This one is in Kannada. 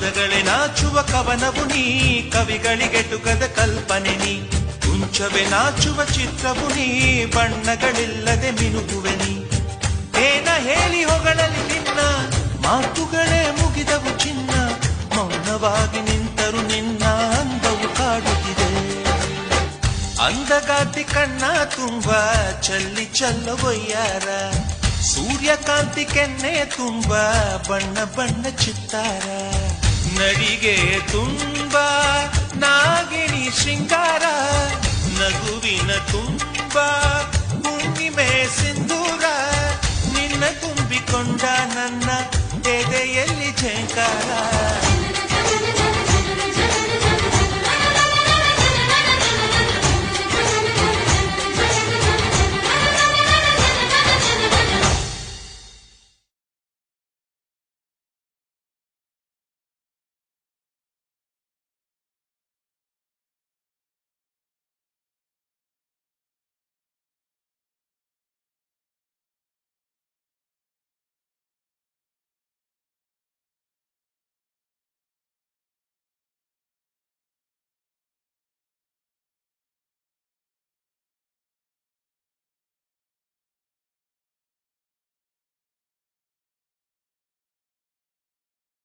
ಪದಗಳೇ ನಾಚುವ ಕವನವು ನೀ, ಕವಿಗಳಿಗೆಟುಕದ ಕಲ್ಪನೆ ನೀ. ಕುಂಚವೇ ನಾಚುವ ಚಿತ್ರವು ನೀ, ಬಣ್ಣಗಳಿಲ್ಲದೆ ಮಿನುಗುವೆ ನೀ. ಏನ ಹೇಳಿ ಹೊಗಳಲಿ ನಿನ್ನ, ಮಾತುಗಳೇ ಮುಗಿದವು ಚಿನ್ನ. ಮೌನವಾಗಿ ನಿಂತರು ನಿನ್ನ ಅಂದವು ಕಾಡುತ್ತಿದೆ ಅಂದಗಾತಿ ಕಣ್ಣ ತುಂಬ, ಚಲ್ಲಿ ಚಲ್ಲವೊಯ್ಯಾರ ಸೂರ್ಯಕಾಂತಿ ಕೆನ್ನೆ ತುಂಬ, ಬಣ್ಣ ಬಣ್ಣ ಚಿತ್ತಾರ. ನಡಿಗೆ ತುಂಬ ನಾಗಿಣಿ ಶೃಂಗಾರ ನಗುವಿನ ತುಂಬ ಹುಣ್ಣಿಮೆ ಸಿಂಧೂರ. ನಿನ್ನ ತುಂಬಿಕೊಂಡ ನನ್ನ ಎದೆಯಲ್ಲಿ ಝೇಂಕಾರ